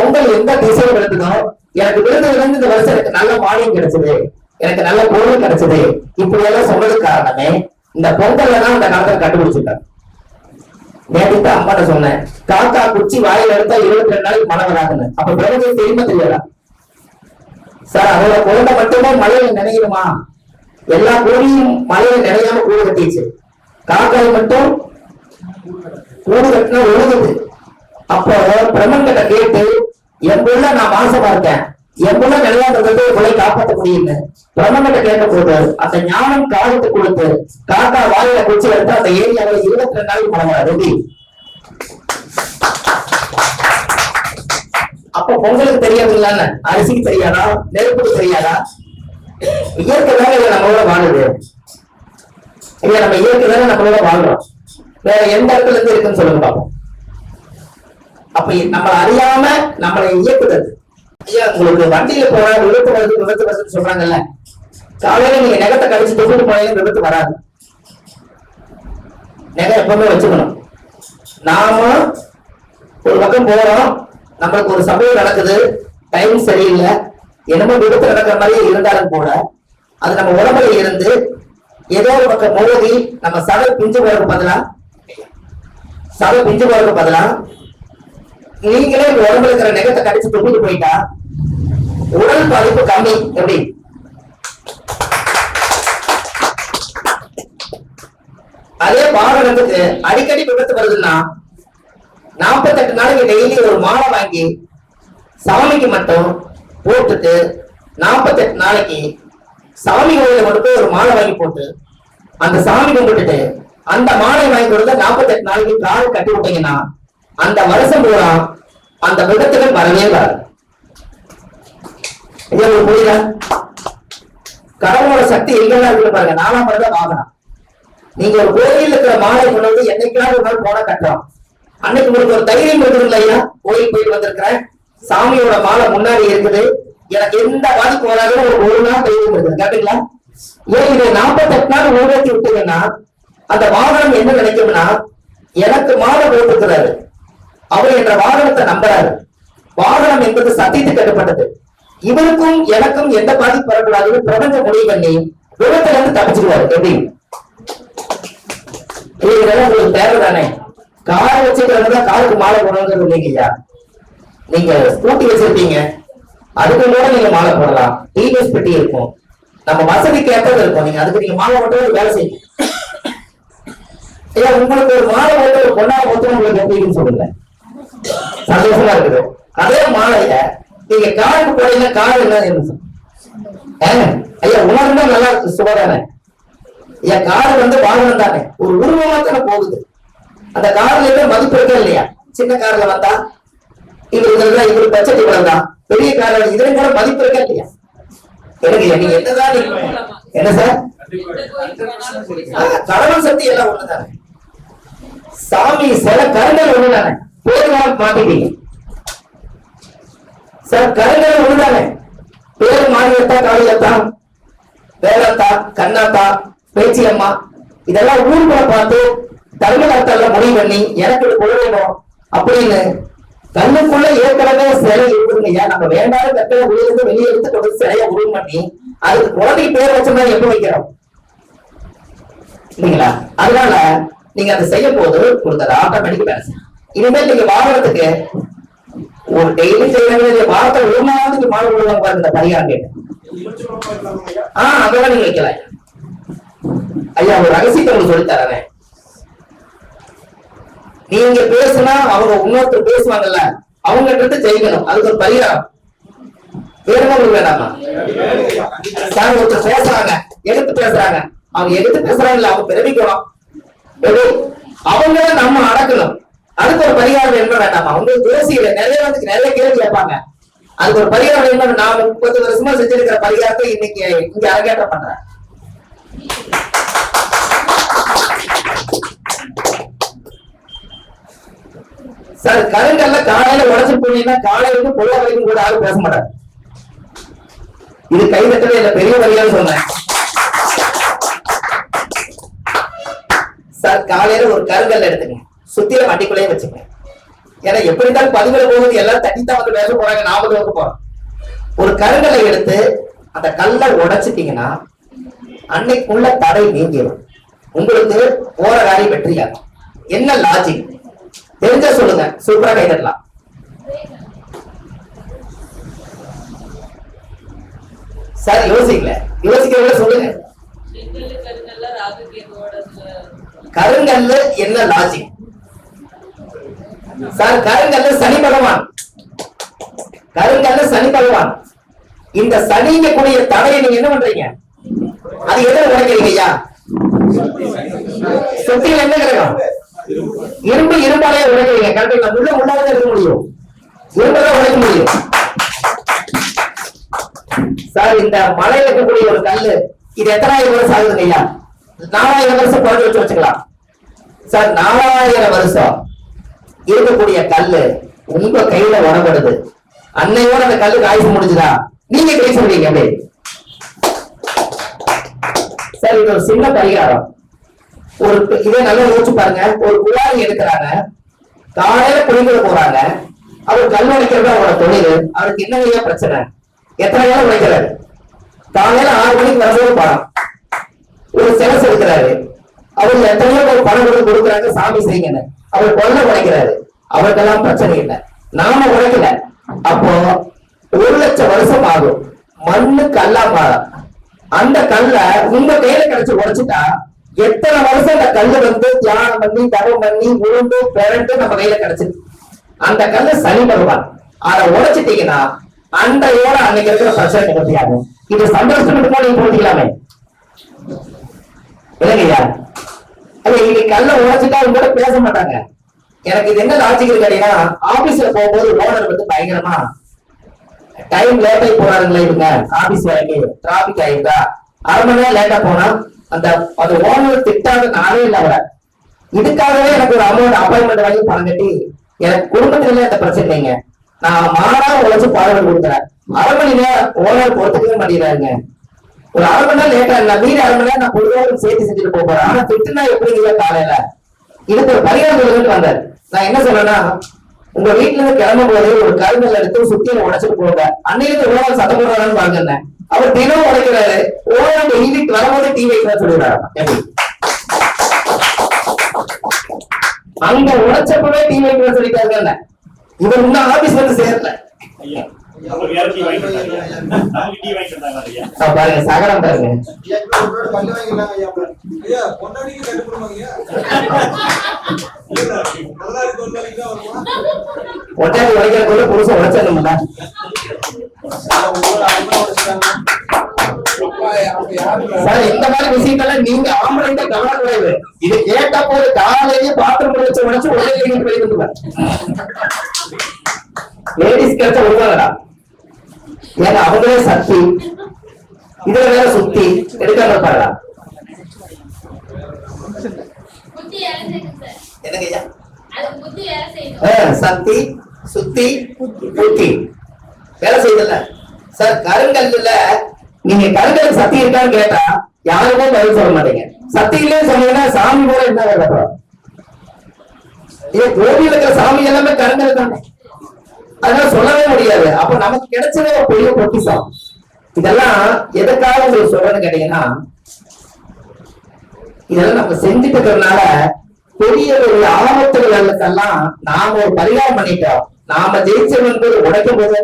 பொங்கல் எந்த திசையில் விழுந்ததோ எனக்கு விழுந்ததுல இந்த வருஷம் எனக்கு நல்ல மானியம் கிடைச்சது. எனக்கு நல்ல பொருள் கிடைச்சது. இப்படி எல்லாம் சொன்னதுக்கு காரணமே இந்த பொங்கல்ல தான் அந்த காலத்துல கண்டுபிடிச்சிருக்காங்க. நேற்று அம்மாட்ட சொன்னேன் காக்கா குச்சி வாயில் எடுத்தா இருபத்தி ரெண்டு நாளைக்கு மழை வராதுன்னு. அப்ப பிரபஞ்சம் தெரியுமா தெரியாதா சார் அதோட குழந்தை மட்டுமே மழையில நினைக்கணுமா எல்லா கோழியும் மழையில நினையாம கூடு கட்டிச்சு. காக்காய் மட்டும் கூடு கட்டினா ஒழுகுது அப்போ பிரம்மன் கிட்ட கேட்டு என் நான் மாசமா இருக்கேன். என் புள்ள நிலையாடுறது உங்களை காப்பாற்ற முடியும்னு பிரம்மன் கிட்ட கேட்ட போது அந்த ஞானம் காலத்து கொடுத்து காக்கா வாயில குச்சி எடுத்து அந்த ஏரியாவில் இருபத்தி ரெண்டு நாள் மழை வராது அப்ப பொங்கலுக்கு தெரியாதுங்களான்னு அரிசிக்கு தெரியாதா? நெருப்புக்கு தெரியாதா? இயற்கை தானே இதை நம்மளோட வாழுது இல்ல நம்ம இயற்கை தானே நம்மளோட வாழ்றோம். வேற எந்த இடத்துல இருந்து இருக்குன்னு சொல்லுங்க பாப்போம். அப்ப நம்மள அறியாம நம்மளை இயக்குறது ஐயா உங்களுக்கு வண்டியில போற விபத்து வருது விபத்து வருதுன்னு சொல்றாங்கல்ல. காலையில நீங்க நெகத்தை கழிச்சு தொகுத்து போனாலும் விபத்து வராது. நெகை எப்பவுமே வச்சுக்கணும். நாம ஒரு பக்கம் போறோம் நம்மளுக்கு ஒரு சம்பவம் நடக்குது டைம் சரியில்லை என்னமோ விபத்து நடக்கிற மாதிரியே இருந்தாலும் கூட அது நம்ம உடம்புல இருந்து ஏதோ ஒரு பக்கம் மோதி நம்ம சதை பிஞ்சு போறதுக்கு பதிலா சதை பிஞ்சு போறதுக்கு பதிலா நீங்களே உங்க உடம்புல இருக்கிற நெகத்தை கடிச்சு தொங்கிட்டு போயிட்டா உடல் பாதிப்பு கம்மி. எப்படி? அதே வாகனத்துக்கு அடிக்கடி விபத்து வருதுன்னா நாற்பத்தெட்டு நாளைக்கு டெய்லி ஒரு மாலை வாங்கி சாமிக்கு மட்டும் போட்டுட்டு நாற்பத்தெட்டு நாளைக்கு சாமி கோயில மட்டும் போய் ஒரு மாலை வாங்கி போட்டு அந்த சாமி கும்பிட்டுட்டு அந்த மாலை வாங்கி கொடுத்து நாற்பத்தெட்டு நாளைக்கு கால் கட்டி விட்டீங்கன்னா அந்த வருஷம் பூரா அந்த மிருகத்துகள் வரவே வராது. இது புரியுதா? கடவுளோட சக்தி எங்கெல்லாம் இருக்கு பாருங்க. நாலாம் முறை வாகனம். நீங்க ஒரு கோயில் இருக்கிற மாலை கொண்டு வந்து என்னைக்காவது ஒரு நாள் போன கட்டலாம். அன்னைக்கு உங்களுக்கு ஒரு தைரியம் இருக்குது இல்லையா கோயில் போயிட்டு வந்திருக்கிறேன். சாமியோட மாலை முன்னாடி இருக்குது. எனக்கு எந்த பாதிப்பு வராதுன்னு ஒரு ஒரு நாள் தைரியம் இருக்குது கேட்டீங்களா? ஏன் இதை நாற்பத்தெட்டு நாள் ஊழத்தி விட்டீங்கன்னா அந்த வாகனம் என்ன நினைக்கும்னா எனக்கு மாலை போட்டுக்கிறாரு. அவர் என்ற வாகனத்தை நம்புறாரு. வாகனம் என்பது சத்தியத்துக்கு கட்டுப்பட்டது. இவருக்கும் எனக்கும் எந்த பாதிப்பு வரக்கூடாதுன்னு பிரபஞ்ச முடிவு பண்ணி விபத்துல இருந்து தப்பிச்சுக்குவாரு எப்படி? இது இதெல்லாம் உங்களுக்கு தேவைதானே கார் வச்சுக்கிறவங்க காருக்கு மாலை போடணுங்கிறது இல்லைங்கய்யா நீங்க ஸ்கூட்டி வச்சிருப்பீங்க. அதுக்கு கூட நீங்க மாலை போடலாம். டிவிஎஸ் பெட்டி இருக்கும். நம்ம வசதிக்கு ஏற்றது இருக்கும். நீங்க அதுக்கு நீங்க மாலை மட்டும் ஒரு வேலை செய்யுங்க. ஐயா உங்களுக்கு ஒரு மாலை போட்டு ஒரு பொண்ணா போட்டு உங்களுக்கு எப்படின்னு சொல்லுங்க. சந்தோஷமா இருக்குது. அதே மாலைய நீங்க காருக்கு போறீங்கன்னா கார் என்ன என்ன ஏங்க, ஐயா உணர்ந்தா நல்லா இருக்கு சுபதானே ஐயா கார் வந்து வாகனம் தானே? ஒரு உருவமா தானே போகுது. அந்த கார்ல இருந்து மதிப்பு இருக்கா இல்லையா? சின்ன கார்ல வந்தா இது இதெல்லாம் இவரு பட்ஜெட் இவ்வளவு தான் பெரிய கார்ல இதுல கூட மதிப்பு இருக்கா இல்லையா? எனக்கு நீங்க என்னதான் நீங்க- என்ன சார் கடவுள் சக்தி எல்லாம் ஒண்ணுதானே? சாமி சில கருங்கள் ஒண்ணுதானே? பேர் மாத்திட்டீங்க சார் கலைஞர் ஒண்ணுதானே பேர் மாநிலத்தா காளியத்தா வேலத்தா கண்ணாத்தா பேச்சியம்மா இதெல்லாம் ஊருக்குள்ள பார்த்து தர்மகர்த்தால முடிவு பண்ணி எனக்கு இது கொள்ளணும் அப்படின்னு கண்ணுக்குள்ள ஏற்கனவே சிலை இருக்குதுங்கய்யா நம்ம வேண்டாத கட்டளை உள்ளிருந்து வெளியே எடுத்து கொண்டு சிலையை உருவம் பண்ணி அதுக்கு குழந்தைக்கு பேர் வச்சோம்னா எப்படி வைக்கிறோம்? இல்லைங்களா? அதனால நீங்க அதை செய்யும் போது கொடுத்தது ஆட்டோமேட்டிக் வேலை செய்யணும் இனிமேல் நீங்க வாகனத்துக்கு ஒரு டெய்லி செய்ய வேண்டிய வாரத்தை ஒரு மாதத்துக்கு மாடு விடுவாங்க பாருங்க இந்த பரிகாரம் கேட்டு ஆஹ் அதெல்லாம் நீங்க வைக்கலாம். ஐயா ஒரு ரகசியத்தை உங்களுக்கு சொல்லி தரேன். நீங்க பேசுனா அவங்க இன்னொருத்தர் பேசுவாங்கல்ல அவங்க கிட்ட ஜெயிக்கணும். அதுக்கு ஒரு பரிகாரம். வேணுமா உங்களுக்கு வேண்டாமா? சார் ஒருத்தர் பேசுறாங்க எடுத்து பேசுறாங்க. அவங்க எடுத்து பேசுறாங்கல்ல அவங்க பிறவிக்கணும் எப்படி அவங்கள நம்ம அடக்கணும். அதுக்கு ஒரு பரிகாரம் என்ன வேண்டாமா? உங்களுக்கு ஜோசியில நிறைய வந்து நிறைய கேள்வி கேட்பாங்க. அதுக்கு ஒரு பரிகாரம் என்ன நான் முப்பது வருஷமா செஞ்சிருக்கிற பரிகாரத்தை இன்னைக்கு இங்க அரங்கேற்றம் பண்றேன். சார் கருங்கல்ல காலையில உடச்சு போனீங்கன்னா காலையில இருந்து பொழுது வரைக்கும் கூட யாரும் பேச மாட்டாங்க. இது கை தட்டவே இல்ல பெரிய வரியான்னு சொன்னேன். சார் காலையில ஒரு கருங்கல் எடுத்துங்க சுத்தில வண்டிக்குள்ளேயே வச்சுங்க ஏன்னா எப்படி இருந்தாலும் பதிவுல போகுது எல்லாம் தட்டி தான் வந்து பேச போறாங்க நாம வந்து போறோம் ஒரு கருங்கல்லை எடுத்து அந்த கல்லை உடைச்சிட்டீங்கன்னா அன்னைக்குள்ள தடை நீங்கிடும் உங்களுக்கு போற காரியம் வெற்றியாகும். என்ன லாஜிக் தெரிஞ்சா சொல்லுங்க சூப்பரா கை தட்டலாம் சார் யோசிக்கல. யோசிக்கிறவங்க சொல்லுங்க. கருங்கல்லு என்ன லாஜிக் சார் கருங்கல்ல சனி பகவான். கருங்கல்ல சனி பகவான். இந்த சனிங்க கூடிய தடையை நீங்க என்ன பண்றீங்க? அது எதுல உடைக்கிறீங்க ஐயா? சுத்தியில் என்ன கிரகம்? இரும்பு இரும்பாலே உடைக்கிறீங்க. கரெக்டுங்களா உள்ள முள்ளாக இருக்க முடியும். இரும்பதான் உடைக்க முடியும். சார் இந்த மலையில இருக்கக்கூடிய ஒரு கல்லு இது எத்தனாயிரம் வருஷம் ஆகுதுங்க ஐயா? நாலாயிரம் வருஷம் குறைஞ்சு வச்சு வச்சுக்கலாம். சார் நாலாயிரம் வருஷம். இருக்கக்கூடிய கல்லு உங்க கையில உடம்படுது. அன்னையோட அந்த கல்லு காய்ச்சி முடிஞ்சுதா? நீங்க கை சொல்றீங்க அப்படி சார் இது ஒரு சின்ன பரிகாரம். ஒரு இதே நல்லா யோசிச்சு பாருங்க. ஒரு குழாய் எடுக்கிறாங்க. காலையில குளிக்கிற போறாங்க. அவர் கல் உடைக்கிறது அவரோட தொழில் அவருக்கு என்ன பிரச்சனை? எத்தனை நேரம் உடைக்கிறாரு? காலையில ஆறு மணிக்கு வரும்போது பணம் ஒரு சிலசு செலுத்துறாரு அவர் எத்தனையோ ஒரு பணம் கொடுத்து கொடுக்குறாங்க சாமி செய்யுங்கன்னு. அவர் கொள்ள உடைக்கிறாரு. அவருக்கெல்லாம் பிரச்சனை இல்லை. நாம உடைக்கல அப்போ ஒரு லட்சம் வருஷம் ஆகும். மண்ணு கல்லா மாறும் அந்த கல்ல உங்க கையில கிடைச்சு உடைச்சிட்டா எத்தனை வருஷம் அந்த கல்லு வந்து தியானம் பண்ணி தவம் பண்ணி உருண்டு பிறண்டு நம்ம கையில கிடைச்சிருக்கு. அந்த கல்லு சனி பகவான். அதை உடைச்சிட்டீங்கன்னா அன்றையோட அன்னைக்கு இருக்கிற பிரச்சனை நிகழ்த்தியாகும் இது சந்தோஷத்துக்கு நீங்க போட்டிக்கலாமே இல்லைங்கய்யா அது இன்னைக்கு கல்ல உடைச்சிட்டா உங்களோட பேச மாட்டாங்க. எனக்கு இது என்ன லாஜிக் இருக்கு அப்படின்னா ஆபீஸ்ல போகும்போது ஓனர் வந்து பயங்கரமா டைம் லேட் ஆகி போறாருங்களே இவங்க. ஆபீஸ் வரைக்கும் டிராபிக் ஆயிருந்தா அரை மணி நேரம் லேட்டா போனா அந்த அந்த ஓனர் திட்டாத நானே இல்ல அவரை. இதுக்காகவே எனக்கு ஒரு அமௌண்ட் அப்பாயின்மெண்ட் வாங்கி பணம் கட்டி எனக்கு குடும்பத்துல அந்த பிரச்சனை இல்லைங்க. நான் மாறாம உழைச்சு பாடம் கொடுக்குறேன். அரை மணி நேரம் ஓனர் பொறுத்துக்கவே மாட்டேங்கிறாருங்க. ஒரு அரை மணி நேரம் லேட்டா நான் மீறி அரை மணி நேரம் நான் பொதுவாக சேர்த்து செஞ்சுட்டு போக போறேன். ஆனா திட்டுனா எப்படிங்க காலையில? இதுக்கு ஒரு பரிகாரம் சொல்லிட்டு வந்தாரு. நான் என்ன சொல்றேன்னா உங்க வீட்டுல இருந்து கிளம்பும் போது ஒரு கருங்கல் எடுத்து சுத்தியில உடைச்சிட்டு போங்க. அன்னைக்கு ஓனர் சத்தம் போடுறாருன்னு பாருங்க அவர் தினம் உடைக்கிறாரு. ஓனர் வீட்டுக்கு வரும்போது டீ வைக்கிறா சொல்லிடுறாரு. அங்க உடைச்சப்பவே டீ வைக்கிற சொல்லிட்டாருங்க இவர் இன்னும் ஆபீஸ் வந்து சேரல. பாருங்க சகரம் பாருங்க. ஐயா, ஒட்டாடி உடைக்கிறதுக்குள்ள புருஷன் யாரு சார் இந்த மாதிரி விஷயங்கள்லாம் நீங்க ஆம்பளைங்க கவனம் குறைவு இது கேட்ட போது காலையிலேயே பாத்திரம் வச்சு உடைச்சு நீங்க வெளியே வந்துருவாங்க லேடிஸ் கிடைச்ச விடுவாங்கடா ஏன்னா அவங்களே சக்தி. இதுல வேற சுத்தி. எடுக்காம சார். என்னங்க ஐயா. சக்தி சுத்தி புத்தி. வேலை செய்யுதுல்ல? சார் கருங்கல்லுல நீங்க கருங்கல் சக்தி இருக்கான்னு கேட்டா யாருமே பதில் சொல்ல மாட்டீங்க. சக்தி இல்லைன்னு சொன்னீங்கன்னா சாமி கூட என்ன வேலை? ஏன் கோவில இருக்கிற சாமி எல்லாமே கருங்கல் தானே? அதனால சொல்லவே முடியாது. அப்ப நமக்கு கிடைச்சதே ஒரு பெரிய பொக்கிஷம் இதெல்லாம் எதுக்காக உங்களுக்கு சொல்றேன்னு கேட்டீங்கன்னா இதெல்லாம் நம்ம செஞ்சுட்டு இருக்கிறதுனால பெரிய பெரிய ஆபத்துகளுக்கெல்லாம் நாம ஒரு பரிகாரம் பண்ணிட்டோம். நாம ஜெயிச்சவன் உடைக்கும் போது